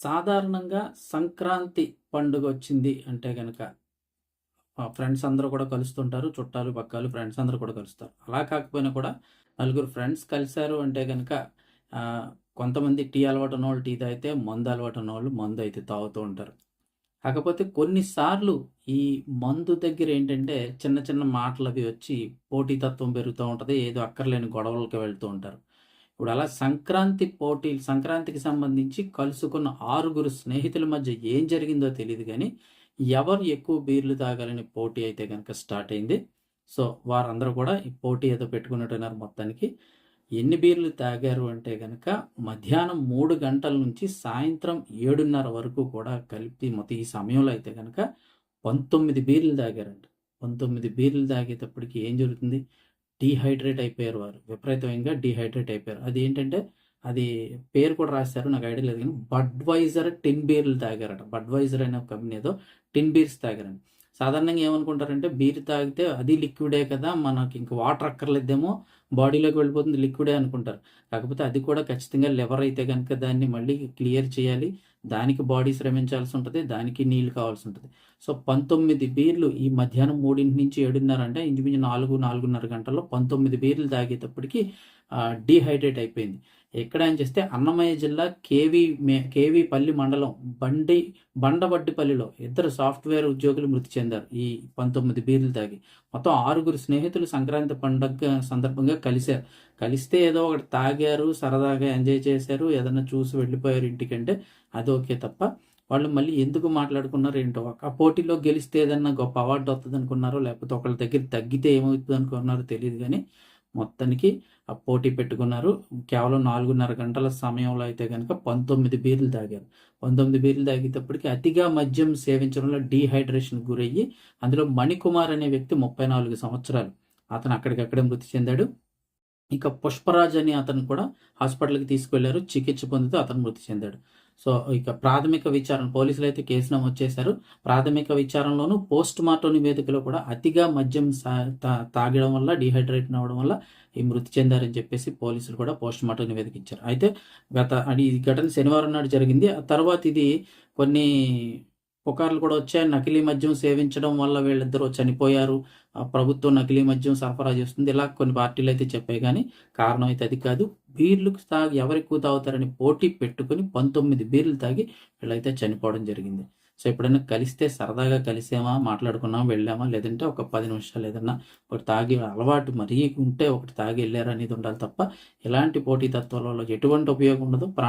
సాధారణంగా సంక్రాంతి పండుగ వచ్చింది అంటే కనుక ఫ్రెండ్స్ అందరూ కూడా కలుస్తుంటారు. చుట్టాలు, పక్కాలు ఫ్రెండ్స్ అందరూ కూడా కలుస్తారు. అలా కాకపోయినా కూడా నలుగురు ఫ్రెండ్స్ కలిశారు అంటే కనుక కొంతమంది టీ అలవాటు ఉన్నవాళ్ళు టీ తాగితే, మందు అలవాటు వాళ్ళు మందు అయితే తాగుతూ ఉంటారు. కాకపోతే కొన్నిసార్లు ఈ మందు దగ్గర ఏంటంటే చిన్న చిన్న మాటలవి వచ్చి పోటీతత్వం పెరుగుతూ ఉంటుంది ఏదో అక్కర్లేని గొడవలకి వెళ్తూ ఉంటారు. ఇప్పుడు అలా సంక్రాంతి పోటీలు సంక్రాంతికి సంబంధించి కలుసుకున్న ఆరుగురు స్నేహితుల మధ్య ఏం జరిగిందో తెలియదు కానీ ఎవరు ఎక్కువ బీర్లు తాగాలని పోటీ అయితే కనుక స్టార్ట్ అయింది. సో, వారందరూ కూడా ఈ పోటీ ఏదో పెట్టుకున్నట్టున్నారు మొత్తానికి. ఎన్ని బీర్లు తాగారు అంటే కనుక మధ్యాహ్నం మూడు గంటల నుంచి సాయంత్రం 7:30 వరకు కూడా కలిపి మొత్తం ఈ సమయంలో అయితే కనుక పంతొమ్మిది బీర్లు తాగారంట. 19 బీర్లు తాగేటప్పటికి ఏం జరుగుతుంది? డీహైడ్రేట్ అయిపోయారు వారు. విపరీతంగా డీహైడ్రేట్ అయిపోయారు. అది ఏంటంటే అది పేరు కూడా రాశారు నాకు ఐడియా లేదు కానీ బడ్‌వైజర్ టిన్ బీర్లు తాగారట. బడ్‌వైజర్ అనే కంపెనీ ఏదో టిన్ బీర్స్ తాగారంట. సాధారణంగా ఏమనుకుంటారంటే బీర్ తాగితే అది లిక్విడే కదా! మనకి ఇంక వాటర్ అక్కర్లేదేమో బాడీలోకి వెళ్ళిపోతుంది లిక్విడే అనుకుంటారు. కాకపోతే అది కూడా ఖచ్చితంగా లివర్ అయితే కనుక దాన్ని మళ్ళీ క్లియర్ చేయాలి. దానికి బాడీ శ్రమించాల్సి ఉంటుంది దానికి నీళ్ళు కావాల్సి ఉంటుంది సో, 19 బీర్లు ఈ మధ్యాహ్నం మూడింటి నుంచి 7:30 అంటే ఇంచుమించు 4, 4:30 గంటల్లో 19 బీర్లు తాగేటప్పటికి డీహైడ్రేట్ అయిపోయింది. ఎక్కడ అని చేస్తే అన్నమయ్య జిల్లా కేవీ మే కేవీపల్లి మండలం బండి బండబడ్డిపల్లిలో ఇద్దరు సాఫ్ట్‌వేర్ ఉద్యోగులు మృతి చెందారు. ఈ 19 బీర్లు తాగి. మొత్తం ఆరుగురు స్నేహితులు సంక్రాంతి పండగ సందర్భంగా కలిశారు కలిస్తే ఏదో ఒకటి తాగారు, సరదాగా ఎంజాయ్ చేశారు, ఏదైనా చూసి వెళ్ళిపోయారు ఇంటికంటే అది ఓకే తప్ప, వాళ్ళు మళ్ళీ ఎందుకు మాట్లాడుకున్నారో ఏంటో ఆ పోటీలో గెలిస్తే ఏదన్నా గొప్ప అవార్డు వస్తుంది అనుకున్నారో లేకపోతే ఒకళ్ళ దగ్గర తగ్గితే ఏమవుతదనుకున్నారో తెలియదు కానీ మొత్తానికి ఆ పోటీ పెట్టుకున్నారు. కేవలం 4:30 గంటల సమయంలో అయితే కనుక పంతొమ్మిది బీర్లు తాగారు. 19 బీర్లు తాగేటప్పటికి అతిగా మద్యం సేవించడంలో డీహైడ్రేషన్ గురయ్యి, అందులో మణికుమార్ అనే వ్యక్తి 34 సంవత్సరాలు. అతను అక్కడికక్కడే మృతి చెందాడు. ఇక పుష్పరాజ్ అనే అతను కూడా హాస్పిటల్‌కి తీసుకెళ్ళారు. చికిత్స పొందుతూ అతను మృతి చెందాడు. సో, ఇక ప్రాథమిక విచారణ అయితే కేసు నమోదు చేశారు. ప్రాథమిక విచారణలోను పోస్ట్‌మార్టం నివేదికలో కూడా అతిగా మద్యం తాగడం వల్ల డిహైడ్రేట్ అవ్వడం వల్ల ఈ మృతి చెందారని చెప్పేసి పోలీసులు కూడా పోస్ట్‌మార్టం నివేదిక ఇచ్చారు. అయితే గత ఈ ఘటన శనివారం నాడు జరిగింది. ఆ తర్వాత ఇది కొన్ని పుకార్లు కూడా వచ్చాయి. నకిలీ మద్యం సేవించడం వల్ల వీళ్ళిద్దరూ చనిపోయారు. ప్రభుత్వం నకిలీ మద్యం సరఫరా చేస్తుంది. ఇలా కొన్ని పార్టీలు అయితే చెప్పాయి కానీ కారణం అయితే అది కాదు. బీర్లు తాగి ఎవరెక్కువ తాగుతారని పోటీ పెట్టుకుని పంతొమ్మిది బీర్లు తాగి వీళ్ళైతే చనిపోవడం జరిగింది. సో, ఎప్పుడైనా కలిస్తే సరదాగా కలిసామా, మాట్లాడుకున్నామా, వెళ్ళామా, లేదంటే ఒక పది నిమిషాలు ఏదన్నా ఒకటి తాగి అలవాటు మరీ ఉంటే ఒకటి తాగి వెళ్ళారా అనేది ఉండాలి తప్ప, ఇలాంటి పోటీతత్వాల వల్ల ఎటువంటి ఉపయోగం ఉండదు. ప్రాణ